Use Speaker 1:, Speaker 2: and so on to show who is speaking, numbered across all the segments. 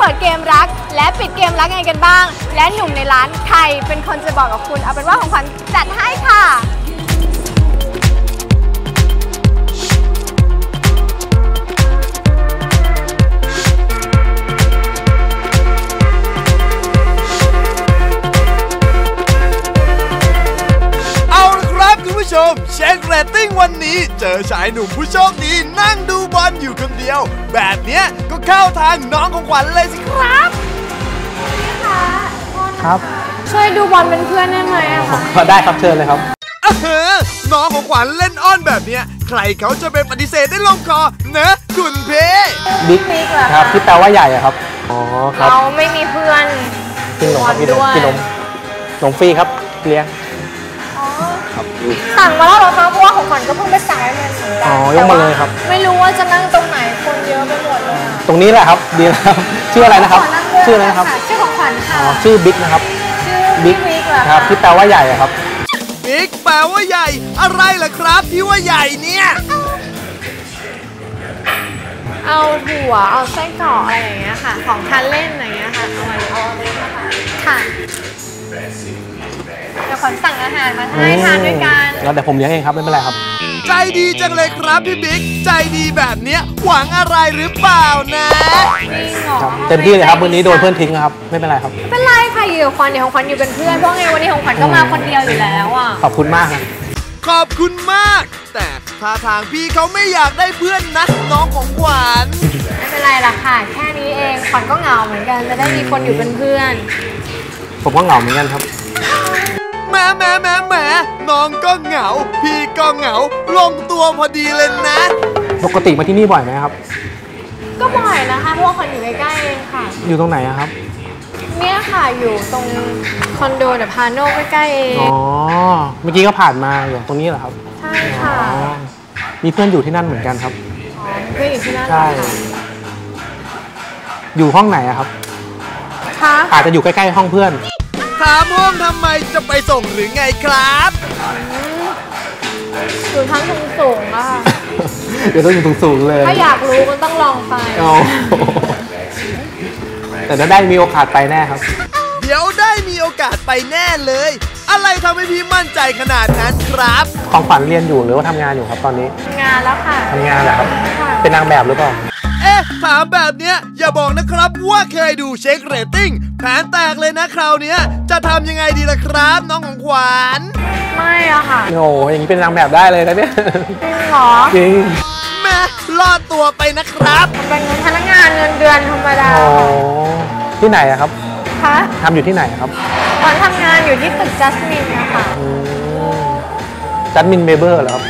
Speaker 1: เปิดเกมรัก และปิดเกมรักยังไงกันบ้าง และหนุ่มในร้านใครเป็นคนจะบอกกับคุณ เอาเป็นว่าของขวัญจัดให้ค่ะ
Speaker 2: เอาละครับคุณผู้ชมเช็คเรตติ้งวันนี้ เจอชายหนุ่มผู้โชคดีนั่งดูบอลอยู่คนเดียว แบบเนี้ย เข้าทางน้องของขวัญเลยสิครับ
Speaker 3: ครับ
Speaker 1: ช่วยดูบอลเป็นเพื่อนได้ไหมอะคะ
Speaker 3: ก็ได้ครับเชิญเลยครับ
Speaker 2: อะเฮอน้องของขวัญเล่นอ้อนแบบเนี้ย ใครเขาจะไปปฏิเสธได้ลงคอเนะคุณเพ
Speaker 3: บิ๊กครับที่แปลว่าใหญ่อะครับอ๋อครับ
Speaker 1: เราไม่มีเพื่อน
Speaker 3: กินนมครับกินนม
Speaker 1: ด้วย
Speaker 3: กินนมนมฟรีครับเลี้ยงครับ
Speaker 1: สั่งมาแล้วเหรอคะเพราะว่าของขวัญก็เพิ่งไปสั่งให้มันเหมือนกั
Speaker 3: อ๋อยกมาเลยครับ
Speaker 1: ไม่รู้ว่าจะนั่งตรงไหนคนเยอะไปหมดเลยอะ
Speaker 3: ตรงนี้แหละครับดีแล้วครับ ชื่ออะไรนะครับ
Speaker 1: ขนั่งด้วย
Speaker 3: ชื่ออะไรนะครับ
Speaker 1: ชื่อของขวัญค่ะ
Speaker 3: อ๋อชื่อบิ๊กนะครับ
Speaker 1: ชื่อ
Speaker 3: บิ๊ก
Speaker 1: บิ๊กเหรอ
Speaker 3: ครับ
Speaker 1: คะ
Speaker 3: ที่แปลว่าใหญ่อะครับ
Speaker 2: บิ๊กแปลว่าใหญ่ อะไรล่ะครับที่ว่าใหญ่เนี่ย
Speaker 1: เอาถั่วเอาไส้กรอกอะไรอย่างเงี้ยค่ะ ของทานเล่นอะไรอย่างเงี้ยค่ะเอามาเอาอันนี้นะคะค่ะเดี๋ยวขวัญสั่งอาหารมาให้ทานด้วยกัน
Speaker 3: แล้วเดี๋ยวผมเลี้ยงเองครับไม่เป็นไรครับ
Speaker 2: ใจดีจังเลยครับพี่บิ๊ก ใจดีแบบเนี้ยหวังอะไรหรือเปล่านะ
Speaker 1: จริงเหรอ
Speaker 3: ครับเต็มที่เลยครับวันนี้โดนเพื่อนทิ้งครับ ไม่เป็นไรครับ
Speaker 1: ไม่เป็นไรค่ะอยู่กับขวัญเดี๋ยวของขวัญอยู่เป็นเพื่อนเพราะไงวันนี้ของขวัญก็มาคนเดียวอยู่แล้วอะ
Speaker 3: ขอบคุณมากครับ
Speaker 2: ขอบคุณมาก แต่ท่าทางพี่เขาไม่อยากได้เพื่อนนะน้องของขวัญ
Speaker 1: ไม่เป็นไรล่ะค่ะ แค่นี้เองขวัญก็เหงาเหมือนกันจะได้มีคนอยู่เป็นเพื่อน
Speaker 3: ผมก็เหงาเหมือนกันครับ
Speaker 2: แหม่แหม่แหม่แหม่น้องก็เหงา พี่ก็เหงา ลงตัวพอดีเลยนะ
Speaker 3: ปกติมาที่นี่บ่อยไหมครับ
Speaker 1: ก็บ่อยนะคะเพราะว่าขวัญอยู่ใกล้ๆเองค่ะ
Speaker 3: อยู่ตรงไหนอะครับ
Speaker 1: เนี่ยค่ะอยู่ตรงคอนโดเดอะพาโนใกล้ๆเอง
Speaker 3: อ๋อ เมื่อกี้ก็ผ่านมาอยู่ตรงนี้เหรอครับ
Speaker 1: ใช่ค่ะ
Speaker 3: อ๋อ มีเพื่อนอยู่ที่นั่นเหมือนกันครับ
Speaker 1: อ๋อเพื่อนอยู่ที่นั่นเหร
Speaker 3: ใช่
Speaker 1: อคะ
Speaker 3: อยู่ห้องไหนอะครับ
Speaker 1: คะ
Speaker 3: อาจจะอยู่ใกล้ๆห้องเพื่อน
Speaker 2: ถามห้องทำไมจะไปส่งหรือไงครับ
Speaker 1: อยู่ทั้งสูงสูงๆอะค่ะ
Speaker 3: เดี๋ยวต้องอยู่สูงๆเลย
Speaker 1: ถ้าอยากรู้ก็ต้องลองไป
Speaker 3: โอ้แต่ถ้าได้มีโอกาสไปแน่ครับ
Speaker 2: เดี๋ยวได้มีโอกาสไปแน่เลย อะไรทำให้พี่มั่นใจขนาดนั้นครับ
Speaker 3: ของขวัญเรียนอยู่หรือว่าทำงานอยู่ครับตอนนี้
Speaker 1: ทำงานแล้วค่ะ
Speaker 3: ทำงานเหรอครับ
Speaker 1: ค่ะ
Speaker 3: เป็นนางแบบหรือเปล่า
Speaker 2: เอ๊ะถามแบบเนี้ยอย่าบอกนะครับว่าเคยดูเช็คเรตติ้ง แผนแตกเลยนะคราวเนี้ยจะทำยังไงดีล่ะครับ น้องของขวัญ
Speaker 1: ไม่อะค่ะ
Speaker 3: โอ้โหอย่างนี้เป็นนางแบบได้เลยนะเนี่ย
Speaker 1: จริงเหรอ
Speaker 3: จริง
Speaker 2: แม่รอดตัวไปนะครับ
Speaker 1: เป็นพนักงานเงินเดือนธรรมดา
Speaker 3: โอ้ที่ไหนอะครับ
Speaker 1: ค่ะ
Speaker 3: ทำอยู่ที่ไหนครับ
Speaker 1: ตอนทำงานอยู่ที่ตึกจัสมินนะคะ
Speaker 3: อืมจัดมินเบเบอร์เหรอครับ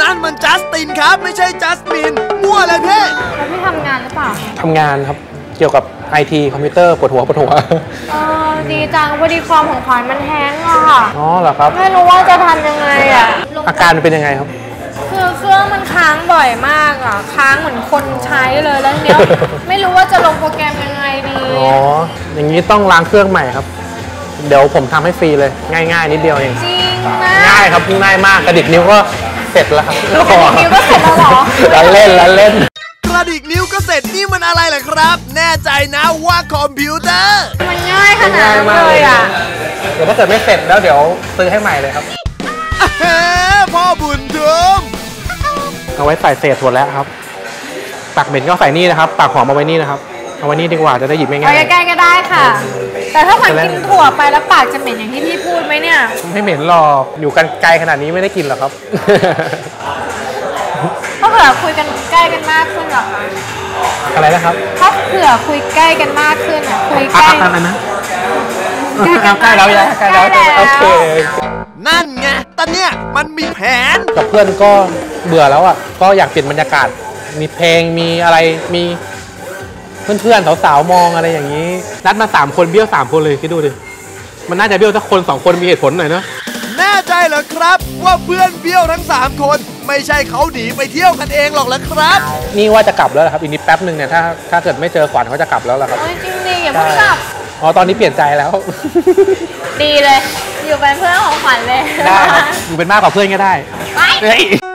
Speaker 2: นั่นมันจัสตินครับไม่ใช่จัสมินมั่วเลยพี่
Speaker 1: แล้วพี่ทำงานหรือเปล่า
Speaker 3: ทำงานครับเกี่ยวกับ ไอทีคอมพิวเตอร์ปวดหัวปวดหัว
Speaker 1: เออดีจังพอดีคอมของขวัญมันแฮงก์อะค่ะ
Speaker 3: อ๋อเหรอครับ
Speaker 1: ไม่รู้ว่าจะทำยังไงอะ
Speaker 3: อาการมันเป็นยังไงครับ
Speaker 1: คือเครื่องมันค้างบ่อยมากอะค้างเหมือนคนใช้เลยแล้วเนี้ย ไม่รู้ว่าจะลงโปรแกรมยังไงดี
Speaker 3: อ๋อ อย่างนี้ต้องล้างเครื่องใหม่ครับ เดี๋ยวผมทำให้ฟรีเลย ง่าย ๆ นิดเดียวเอง
Speaker 1: จริงนะ
Speaker 3: ง่ายครับง่ายมากกระดิกนิ้วก็เสร็จแล้วครับ
Speaker 1: กระดิกนิ้วก็เสร็จแล้วเหรอ
Speaker 3: ล้เล่นล้เล่น
Speaker 2: ก ระดิกนิ้วก็เสร็จนี่มันอะไรล่ะครับ แน่ใจนะว่าคอมพิวเตอร์
Speaker 1: มันง่ายขนาด
Speaker 3: ง่าย
Speaker 1: นั้น
Speaker 3: มาก
Speaker 1: เล
Speaker 3: เลย
Speaker 1: ยอะ
Speaker 3: เดี๋ยวถ้าเกิดไม่เสร็จแล้วเดี๋ยวซื้อให้ใหม่เลยครับ
Speaker 2: เฮ้พ่อบุญทุม
Speaker 3: เอาไว้ใส่เศษถั่วแล้วครับปากเหม็นก็ใส่นี่นะครับปากหอมเอาไว้นี่นะครับเอาไว้นี่ดีกว่าจะได้หยิบ
Speaker 1: ไป
Speaker 3: ง่าย
Speaker 1: ใกล้ๆก็ได้ค่ะ แต่ถ้าขวัญกินถั่วไปแล้วปากจะเหม็นอย่างที่พี่พูดไหมเนี่ย
Speaker 3: ๆไม่เหม็นหรอกอยู่กันไกลขนาดนี้ไม่ได้กินหรอกครับ
Speaker 1: ถ้าเผื่อคุยกันใกล้กันมากขึ้นเหรอคะ
Speaker 3: อะไรนะครับ
Speaker 1: ถ้าเผื่อคุยใกล้กันมากขึ้นอะคุยใก
Speaker 3: อะ
Speaker 1: ล้
Speaker 3: อะไรนะใกล้แล้วยังใกล้แล้ว
Speaker 1: ใกล้แล้ว
Speaker 3: โอเค
Speaker 2: นั่นไงแต่เนี่ยมันมีแผน
Speaker 3: กับเพื่อนก็เบื่อแล้วอะก็อยากเปลี่ยนบรรยากาศ มีเพลงมีอะไรมีเพื่อนๆสาวๆมองอะไรอย่างนี้นัดมาสามคนเบี้ยวสามคนเลยคิดดูดิมันน่าจะเบี้ยวสักคนสองคนมีเหตุผลหน่อยเนอะ
Speaker 2: แน่ใจเหรอครับ ว่าเพื่อนเบี้ยวทั้ง 3 คน ไม่ใช่เขาหนีไปเที่ยวกันเองหรอกเหรอครับ
Speaker 3: นี่ว่าจะกลับแล้วเหรอครับอีกนิดแป๊บหนึ่งเนี่ยถ้าถ้าเกิดไม่เจอขวัญเขาจะกลับแล้วล่ะครับ
Speaker 1: โอ้ยจริงดิอย่าเพิ่งกลับ
Speaker 3: อ๋อตอนนี้เปลี่ยนใจแล้ว
Speaker 1: ดีเลย อยู่เป็นเพื่อนของขวัญเลย
Speaker 3: ได้ครับอยู่เป็นมากกว่าเพื่อนก็ได้
Speaker 1: ไป
Speaker 3: เฮ้ย
Speaker 2: อยู่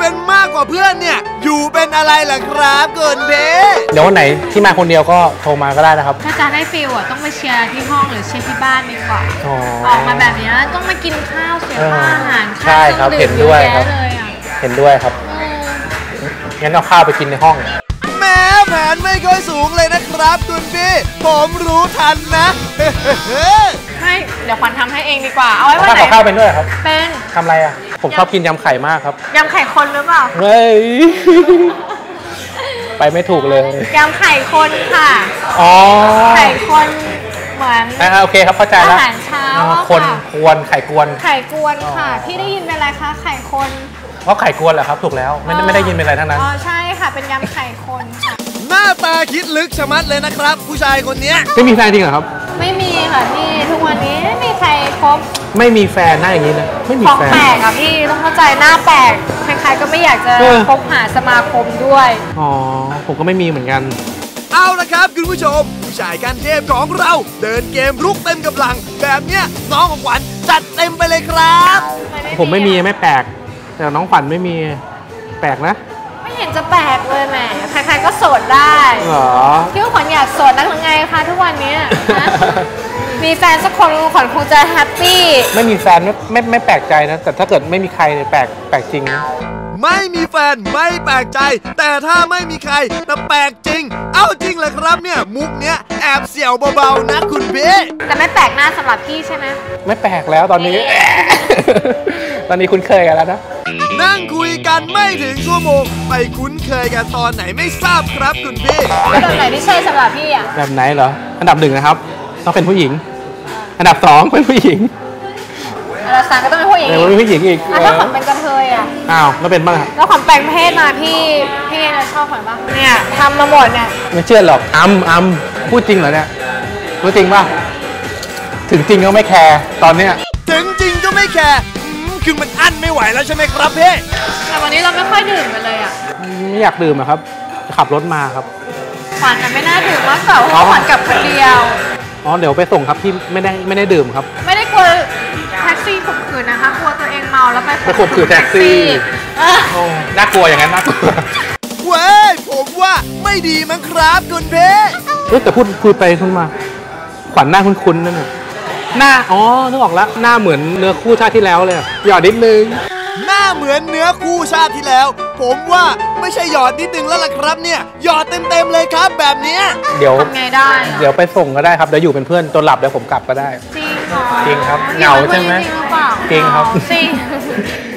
Speaker 2: เป็นมากกว่าเพื่อนเนี่ย อยู่เป็นอะไรล่ะครับคุณพี่
Speaker 3: เดี๋ยววันไหนที่มาคนเดียวก็โทรมาก็ได้นะครับ
Speaker 1: ถ้าจะได้ฟิลอะต้องไปเชียร์ที่ห้องหรือเชียร์ที่บ้านดีกว่า
Speaker 3: อ๋อ
Speaker 1: ออกมาแบบเนี้ยต้องมากินข้าวเสียค่าอาหาร
Speaker 3: ใช่ครับาเห็นด้วย
Speaker 1: เยอะ
Speaker 3: ครับ
Speaker 1: แยะเลยอะ
Speaker 3: เห็นด้วยครับ
Speaker 1: เออ
Speaker 3: งั้นเอาข้าวไปกินในห้อง
Speaker 2: แม้แผนไม่ค่อยสูงเลยนะครับคุณพี่ผมรู้ทันนะ
Speaker 1: ไม่เดี๋ยวขวัญทำให้เองดีกว่า เอาไว้วัน
Speaker 3: ข้าว
Speaker 1: ไหน
Speaker 3: ขอข้าวเป็นด้วยเหรอครับ
Speaker 1: เป็น
Speaker 3: ทำอะไรอะ ผมชอบกินยำไข่มากครับ
Speaker 1: ยำไข่คนหรือเปล่า
Speaker 3: เฮ้ย ไปไม่ถูกเลย
Speaker 1: ยำไข่คนค่ะ
Speaker 3: อ๋อ
Speaker 1: ไข่คนเหมือน
Speaker 3: อ่าโอเคครับเข้าใจแล้ว
Speaker 1: อาหารเช้า
Speaker 3: อ๋อ
Speaker 1: อะ
Speaker 3: คน
Speaker 1: ค่ะ
Speaker 3: กวนไข่กวน
Speaker 1: ไข่กวนค่ะพี่ได้ยินเป็นอะไรคะ ไข่คน
Speaker 3: เพราะไข่กวนแหละครับ ถูกแล้ว ไม่ได้ไม่ได้ยินเป็นอะไรทั้งนั้น
Speaker 1: อ๋อใช่ค่ะ เป็นยำไข่คนค่ะ
Speaker 2: หน้าตาคิดลึกชะมัดเลยนะครับ ผู้ชายคนเนี้ย
Speaker 3: ไม่มีแฟนจริงเหรอครับ
Speaker 1: ไม่มีค่ะพี่ทุกวันนี้ไม่มีใครคบ
Speaker 3: ไม่มีแฟนหน้าอย่างนี้นะไม่มี
Speaker 1: ของ
Speaker 3: แฟน
Speaker 1: แปลกอะพี่ต้องเข้าใจหน้าแปลกใครๆก็ไม่อยากจะ
Speaker 3: เออ
Speaker 1: คบหาสมาคมด้วย
Speaker 3: อ๋อผมก็ไม่มีเหมือนกัน
Speaker 2: เอาละครับคุณผู้ชม ผู้ชายกันเทพของเรา เดินเกมลุกเต็มกำลัง แบบเนี้ยน้องของขวัญจัดเต็มไปเลยครับ
Speaker 3: ผมไม่มีไม่แปลก แต่น้องขวัญไม่มีแปลกนะ
Speaker 1: ไม่เห็นจะแปลกเลยแหมใครๆก็โสดได้
Speaker 3: เหรอ
Speaker 1: พี่ว่าขวัญอยากโสดนักหรือไงคะทุกวันเนี้ยฮะมีแฟนสักคนขวัญคงจะแฮปปี้
Speaker 3: ไม่มีแฟนไม่ไม่ไม่แปลกใจนะ แต่ถ้าเกิดไม่มีใครเนี่ยแปลกแปลกจริงนะ
Speaker 2: ไม่มีแฟนไม่แปลกใจ แต่ถ้าไม่มีใครแต่แปลกจริง เอาจริงเลยครับเนี่ยมุกเนี้ยแอบเสี่ยวเบาๆนะคุณพี่
Speaker 1: แต่ไม่แปลกหน้าสำหรับพี่ใช่ไหม
Speaker 3: ไม่แปลกแล้วตอนนี้ ตอนนี้คุ้นเคยกันแล้วนะ
Speaker 2: นั่งคุยกันไม่ถึงชั่วโมง ไปคุ้นเคยกันตอนไหนไม่ทราบครับคุณพี่
Speaker 1: แบบไหนที่ใช่สำหรับพี่อะ
Speaker 3: แบบไหนเหรอ อันดับหนึ่งนะครับ ต้องเป็นผู้หญิง อันดับสองเป็นผู้หญิง
Speaker 1: อันดับสามก็ต้องเป็นผู้หญิง
Speaker 3: เดี๋ยว
Speaker 1: อีก
Speaker 3: เป็นผู้หญิงอีก
Speaker 1: อะถ้าขวัญเป็นกระเทยอะ
Speaker 3: อ้าวแล้วเป็นบ้างอะ
Speaker 1: แล้วขวัญแปลงเพศมาพี่พี่จะชอบขวัญปะเนี่ยทำมาหมดเนี่ย
Speaker 3: ไม่เชื่อหรอกอัมอัมพูดจริงเหรอเนี่ยพูดจริงป่ะถึงจริงก็ไม่แคร์ตอนเนี้ย
Speaker 2: ถึงจริงก็ไม่แคร์อืม คือมันอั้นไม่ไหวแล้วใช่ไหมครับพี่
Speaker 1: แต่วันนี้เราไม่ค่อยดื่มกันเลยอะ
Speaker 3: ไม่อยากดื่มอะครับ ขับรถมาครับ
Speaker 1: ขวัญน่ะไม่น่าดื่มมากกว่าเพราะว่าขวัญกลับคนเดียว
Speaker 3: อ๋อเดี๋ยวไปส่งครับที่ไม่ได้ไม่ได้ดื่มครับ
Speaker 1: ไม่ได้กลัวแท็กซี่ข่มขืนนะคะกลัวตัวเองเมาแล้วไป
Speaker 3: ไปข่มขืนแท็กซี่
Speaker 1: เออ
Speaker 3: โอ้น่ากลัวอย่างนั้นน่ากลัว
Speaker 2: เว้ยผมว่าไม่ดีมั้งครับคุณพี่
Speaker 3: เฮ้ยแต่พูดพูดไปพูดมา ขวัญหน้าคุ้นๆนั่นน่ะ หน้า อ๋อ นึกออกแล้ว หน้าเหมือนเนื้อคู่ชาติที่แล้วเลยอะหยอดนิดนึง
Speaker 2: หน้าเหมือนเนื้อคู่ชาติที่แล้ว ผมว่าไม่ใช่หยอดนิดนึงแล้วล่ะครับเนี่ย หยอดเต็มๆเลยครับแบบเนี้ย
Speaker 3: เดี๋ยว
Speaker 1: ทำไงได้อะ
Speaker 3: เดี๋ยวไปส่งก็ได้ครับ เดี๋ยวอยู่เป็นเพื่อนจนหลับเดี๋ยวผมกลับก็ได้
Speaker 1: จริงเหรอ
Speaker 3: จริงครับเหงาใช่ไหม
Speaker 1: จริงหรือเปล่า
Speaker 3: จริงครับ
Speaker 1: จริง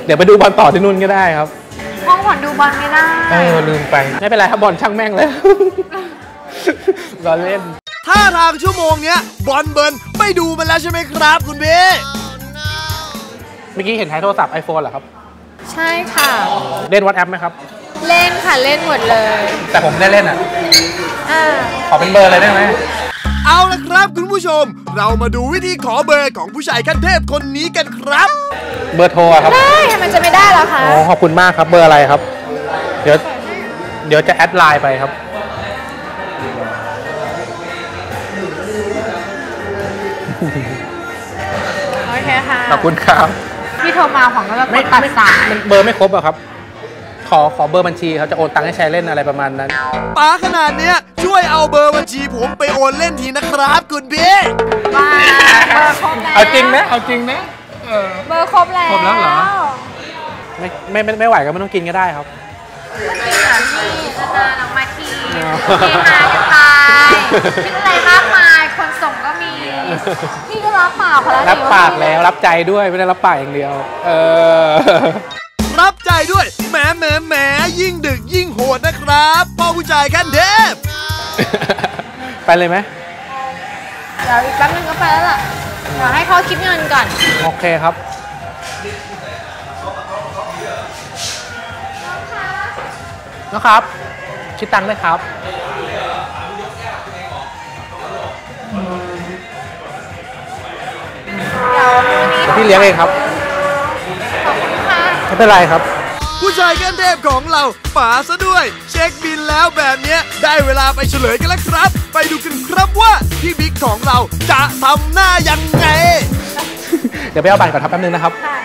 Speaker 3: เดี๋ยวไปดูบอลต่อที่นู่นก็ได้ครับ
Speaker 1: ห้องขวัญดูบอลไม่ได้
Speaker 3: เออลืมไป ไม่เป็นไรครับบอลช่างแม่งเลย รอเล่น
Speaker 2: ถ้าทางชั่วโมงเนี้ยบอลเบิร์นไม่ดูมันแล้วใช่ไหมครับ คุณพี่
Speaker 3: เมื่อกี้เห็นท้ายโทรศัพท์ไอโฟนเหรอครับ
Speaker 1: ใช่ค่ะ
Speaker 3: เล่นวอทแอปไหมครับ
Speaker 1: เล่นค่ะเล่นหมดเลย
Speaker 3: แต่ผมได้เล่นอะ
Speaker 1: อ่า
Speaker 3: ขอเป็นเบอร์เลยได้ไหม
Speaker 2: เอาละครับคุณผู้ชม เรามาดูวิธีขอเบอร์ของผู้ชายขั้นเทพคนนี้กันครับ
Speaker 3: เบอร์โทรอะครับ
Speaker 1: ได้ทำไมจะไม่ได้ล่ะคะ
Speaker 3: อ๋อขอบคุณมากครับเบอร์อะไรครับ เดี๋ยวเดี๋ยวจะแอดไลน์ไปครับ
Speaker 1: โอเคค่ะ
Speaker 3: ขอบคุณครับ
Speaker 1: พี่โทรมาขวัญก็จะกดตัดสาย
Speaker 3: มันเบอร์ไม่ครบอะครับ ขอขอเบอร์บัญชีเขาจะโอนตังค์ให้ใช้เล่นอะไรประมาณนั้น
Speaker 2: ป๋าขนาดเนี้ยช่วยเอาเบอร์บัญชีผมไปโอนเล่นทีนะครับ คุณพี่
Speaker 1: มาเบอร์ครบแล้ว
Speaker 3: เอาจริงนะเอาจริงนะเออ
Speaker 1: เบอร์ครบแล้ว
Speaker 3: ครบแล้วเหรอไม่ไม่ไม่ไม่ไหวก็ไม่ต้องกินก็ได้ครับ
Speaker 1: จริงเหรอพี่นานๆออกมาทีพี่มาจะตายคิดอะไรมากมาย คนส่งก็มี พี่ก็รับปากเขาแล้ว
Speaker 3: รับปากแล้วรับใจด้วยไม่ได้รับปากอย่างเดียว เออ
Speaker 2: รับใจด้วยแหมแหมแหมยิ่งดึกยิ่งโหดนะครับพ่อผู้ชายขั้นเทพ
Speaker 3: ไปเลยไหม
Speaker 1: เดี๋ยวอีกแป๊บนึงก็ไปแล้วล่ะเดี๋ยวให้เขาคิดเงินก่อน
Speaker 3: โอเคครับนะครับคิดตังค์ด้วยครับ พี่เลี้ยงเองครับ
Speaker 1: ขอบคุณค่ะ
Speaker 3: ไม่เป็นไรครับ
Speaker 2: ผู้ชายขั้นเทพของเราป๋าซะด้วย เช็คบินแล้วแบบเนี้ยได้เวลาไปเฉลยกันแล้วครับ ไปดูกันครับว่าพี่บิ๊กของเราจะทำหน้ายังไง
Speaker 3: เดี๋ยวไปเอาบัตรก่อนครับแป๊บนึงนะครับ
Speaker 1: ค่ะ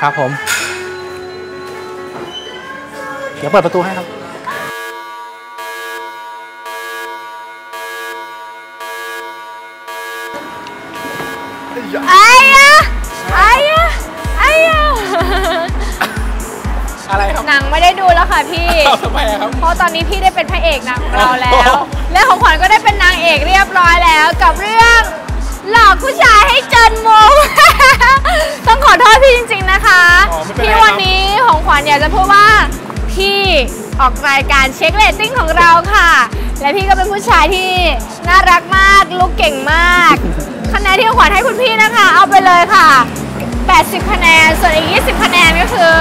Speaker 3: ครับผม เดี๋ยวเปิดประตูให้ครับ ค่ะ
Speaker 1: พี่
Speaker 3: ทำไมครับ
Speaker 1: เพราะตอนนี้พี่ได้เป็นพระเอกหนังของเราแล้ว
Speaker 3: อ๋อ
Speaker 1: และของขวัญก็ได้เป็นนางเอกเรียบร้อยแล้ว กับเรื่องหลอกผู้ชายให้จนมุมต้องขอโทษพี่จริง ๆนะคะ
Speaker 3: อ๋อไม่เป็นไร
Speaker 1: ที่
Speaker 3: ครับ
Speaker 1: วันนี้ของขวัญอยากจะพูดว่าพี่ออกรายการเช็คเรตติ้งของเราค่ะ และพี่ก็เป็นผู้ชายที่น่ารักมากลุกเก่งมากคะแนนที่ของขวัญให้คุณพี่นะคะ เอาไปเลยค่ะ 80 คะแนน ส่วนอีก 20 คะแนนก็คือ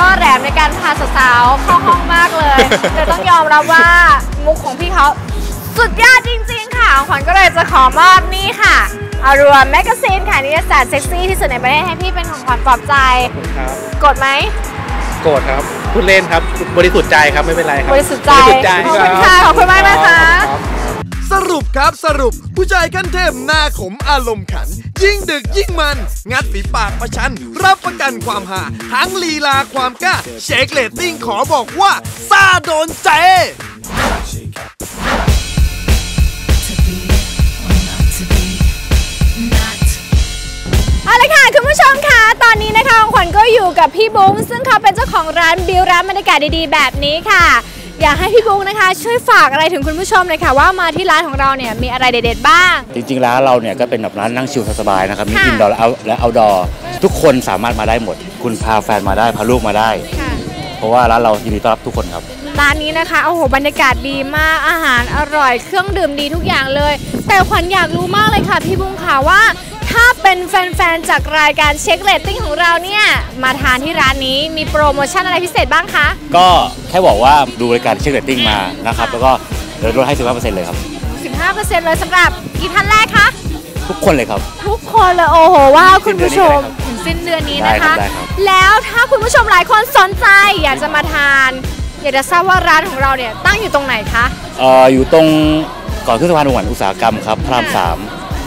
Speaker 1: ล่อแหลมในการพาสาวๆเข้าห้องมากเลย แต่ต้องยอมรับว่ามุกของพี่เขาสุดยอดจริงๆ ค่ะของขวัญก็เลยจะขอมอบนี่ค่ะอารวมแมกกาซีนค่ะนิตยสารเซ็กซี่ที่สุดในประเทศให้พี่เป็นของขวัญปลอบใจ
Speaker 3: ครับ
Speaker 1: กดไหม
Speaker 3: โกรธครับพูดเล่นครับ บริสุทธิ์ใจครับไม่เป็นไรครับ
Speaker 1: บริสุทธิ์ใจ
Speaker 3: บริสุทธิ์ใจ
Speaker 1: ขอบคุณค่ะขอบคุณมากนะคะ
Speaker 3: รับ
Speaker 2: สรุปครับสรุป ผู้ชายขั้นเทพหน้าขมอารมณ์ขัน ยิ่งดึกยิ่งมัน งัดฝีปากประชัน รับประกันความหา ทั้งลีลาความกล้า เช็คเลตติ้งขอบอกว่าซาโดนใจ
Speaker 1: เอาละค่ะ คุณผู้ชมคะตอนนี้นะคะองขวัญก็อยู่กับพี่บุ้งซึ่งเขาเป็นเจ้าของร้านบิวร้านบรรยากาศดีๆ แบบนี้ค่ะ อยากให้พี่บุ้งนะคะ ช่วยฝากอะไรถึงคุณผู้ชมเลยค่ะ ว่ามาที่ร้านของเราเนี่ยมีอะไรเด็ดๆบ้าง
Speaker 4: จริงๆแล้วเราเนี่ยก็เป็นแบบร้านนั่งชิลสบายๆนะครับ มี
Speaker 1: ค่ะ
Speaker 4: อินดอร์และเอาดอร์ทุกคนสามารถมาได้หมด คุณพาแฟนมาได้พาลูกมาได้
Speaker 1: ค่ะ
Speaker 4: เพราะว่าร้านเรายินดีต้อนรับทุกคนครับ
Speaker 1: ร้านนี้นะคะโอ้โหบรรยากาศดีมากอาหารอร่อยเครื่องดื่มดีทุกอย่างเลย แต่ขวัญอยากรู้มากเลยค่ะ พี่บุ้งค่ะว่า ถ้าเป็นแฟนๆ จากรายการเช็คเรตติ้งของเราเนี่ย มาทานที่ร้านนี้มีโปรโมชั่นอะไรพิเศษบ้างคะ
Speaker 4: ก็แค่บอกว่าดูรายการเช็คเรตติ้งมานะครับ แล้วก็เดี๋ยวลดให้ 15%เลยครับ
Speaker 1: 15%เลยสำหรับกี่ท่านแรกคะ
Speaker 4: ทุกคนเลยครับ
Speaker 1: ทุกคนเลยโอ้โหว้าวคุณผู้ชม
Speaker 4: สิ้นเดือนนี้ก็ได้ครับ
Speaker 1: ถึงสิ้นเดือนนี้นะคะ
Speaker 4: ได้ครับได้ครับ
Speaker 1: แล้วถ้าคุณผู้ชมหลายคนสนใจอยากจะมาทาน อยากจะทราบว่าร้านของเราเนี่ยตั้งอยู่ตรงไหนคะ
Speaker 4: เอ่ออยู่ตรงก่อนขึ้นสะพานหวนอุตสาหกรรมครับพระราม
Speaker 1: ค่ะ
Speaker 4: สาม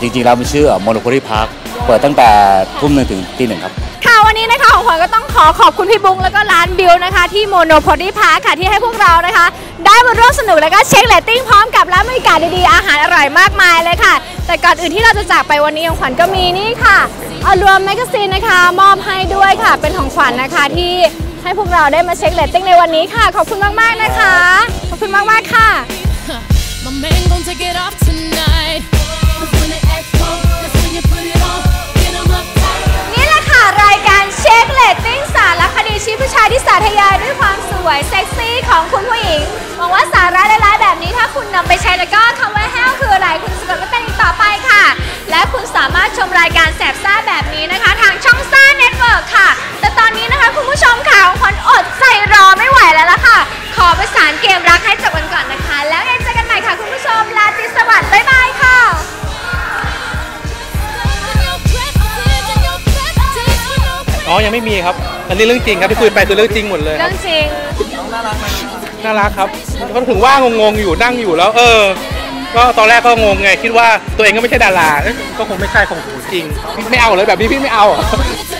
Speaker 4: จริงๆแล้วมันชื่อ Monopoly Park เปิดตั้งแต่ทุ่มหนึ่งถึงตีหนึ่งครับ
Speaker 1: ค่ะวันนี้นะคะของขวัญก็ต้องขอขอบคุณพี่บุ้งแล้วก็ร้านบิวนะคะที่โมโนโพลีพาร์คค่ะที่ให้พวกเรานะคะ ได้มาร่วมสนุกแล้วก็เช็คเรตติ้งพร้อมกับร้านบรรยากาศดีๆ อาหารอร่อยมากมายเลยค่ะ แต่ก่อนอื่นที่เราจะจากไปวันนี้ของขวัญก็มีนี่ค่ะเอารวมแมกกาซีนนะคะ มอบให้ด้วยค่ะ เป็นของขวัญนะคะที่ให้พวกเราได้มาเช็คเรตติ้งในวันนี้ค่ะ ขอบคุณมากๆนะคะ ขอบคุณมากๆค่ะ รายการเช็คเลตติ้งสารคดีชีพผู้ชายที่สาธยายด้วยความสวยเซ็กซี่ของคุณผู้หญิงหวังว่าสาระร้ายๆแบบนี้ถ้าคุณนำไปใช้แล้วก็คำว่าแห้วคืออะไรคุณสะกดไม่เป็นอีกต่อไปค่ะ และคุณสามารถชมรายการ
Speaker 3: ม่มีครับ อันนี้เรื่องจริงครับที่คุยไปคือเรื่องจริงหมดเลยค
Speaker 1: เรื่
Speaker 3: รั
Speaker 1: อบงจริง
Speaker 3: น่ารักครับก็ถึงว่างงๆอยู่นั่งอยู่แล้ว เออ ก็ตอนแรกก็งงไงคิดว่าตัวเองก็ไม่ใช่ดาราเอ๊ะก็คงไม่ใช่คงจริงพี่ไม่เอาเลยแบบนี้พี่ไม่เอาอะ
Speaker 5: time.